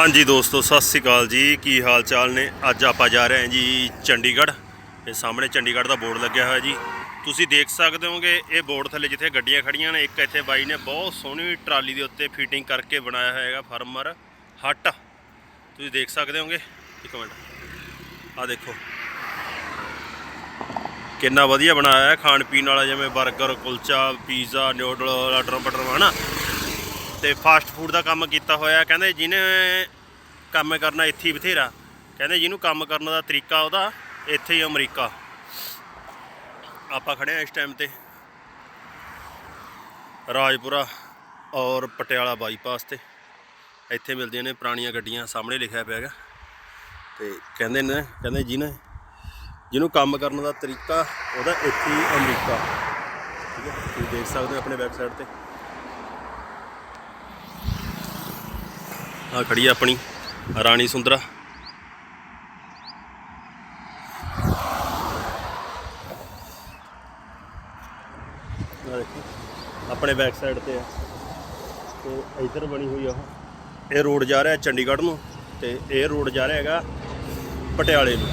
ਹਾਂਜੀ ਦੋਸਤੋ, ਸਤਿ ਸ੍ਰੀ ਅਕਾਲ ਜੀ। ਕੀ ਹਾਲ ਚਾਲ ਨੇ? ਅੱਜ ਆਪਾਂ ਜਾ ਰਹੇ ਹਾਂ ਜੀ ਚੰਡੀਗੜ੍ਹ। ਇਹ ਸਾਹਮਣੇ ਚੰਡੀਗੜ੍ਹ ਦਾ ਬੋਰਡ ਲੱਗਿਆ ਹੋਇਆ ਜੀ। ਤੁਸੀਂ ਦੇਖ ਸਕਦੇ ਹੋਗੇ ਇਹ ਬੋਰਡ ਥੱਲੇ ਜਿੱਥੇ ਗੱਡੀਆਂ ਖੜੀਆਂ ਨੇ, ਇੱਕ ਇੱਥੇ ਬਾਈ ਨੇ ਬਹੁਤ ਸੋਹਣੀ ਟਰਾਲੀ ਦੇ ਉੱਤੇ ਫਿਟਿੰਗ ਕਰਕੇ ਬਣਾਇਆ ਹੋਇਆ ਹੈਗਾ, ਫਾਰਮਰ ਹੱਟ। ਤੁਸੀਂ ਦੇਖ ਸਕਦੇ ਹੋਗੇ ਇੱਕ ਮਿੰਟ। ਆ ਦੇਖੋ। ਕਿੰਨਾ ਵਧੀਆ ਬਣਾਇਆ ਹੈ ਖਾਣ ਪੀਣ ਵਾਲਾ ਜਿਵੇਂ 버ਗਰ kulcha, pizza, noodle order butter ਹਨਾ? ਤੇ ਫਾਸਟ ਫੂਡ ਦਾ ਕੰਮ ਕੀਤਾ ਹੋਇਆ। ਕਹਿੰਦੇ ਜਿਹਨੇ ਕੰਮ ਕਰਨਾ ਇੱਥੇ ਹੀ ਬਥੇਰਾ। ਕਹਿੰਦੇ ਜਿਹਨੂੰ ਕੰਮ ਕਰਨ ਦਾ ਤਰੀਕਾ ਉਹਦਾ, ਇੱਥੇ ਹੀ ਅਮਰੀਕਾ। ਆਪਾਂ ਖੜੇ ਆ ਇਸ ਟਾਈਮ ਤੇ। ਰਾਜਪੁਰਾ ਔਰ ਪਟਿਆਲਾ ਬਾਈਪਾਸ ਤੇ। ਇੱਥੇ ਮਿਲਦੀਆਂ ਨੇ ਪੁਰਾਣੀਆਂ ਗੱਡੀਆਂ, ਸਾਹਮਣੇ ਲਿਖਿਆ ਪਿਆ ਹੈਗਾ। ਤੇ ਕਹਿੰਦੇ ਨੇ, ਕਹਿੰਦੇ ਜਿਹਨੇ, ਜਿਹਨੂੰ ਕੰਮ ਕਰਨ ਦਾ ਤਰੀਕਾ ਉਹਦਾ ਇੱਥੇ ਹੀ ਅਮਰੀਕਾ। ਠੀਕ ਹੈ? ਤੁਸੀਂ ਦੇਖ ਸਕਦੇ ਹੋ ਆਪਣੇ ਵੈਬਸਾਈਟ ਤੇ। ਆ ਖੜੀ ਆ ਆਪਣੀ, ਰਾਣੀ ਸੁੰਦਰਾ। ਆਪਣੇ ਬੈਕ ਸਾਈਡ ਤੇ ਆ। ਤੇ ਇੱਧਰ ਬਣੀ ਹੋਈ ਆ ਇਹ ਰੋਡ ਜਾ ਰਿਹਾ ਚੰਡੀਗੜ੍ਹ ਨੂੰ, ਤੇ ਇਹ ਰੋਡ ਜਾ ਰਿਹਾ ਹੈਗਾ ਪਟਿਆਲੇ ਨੂੰ।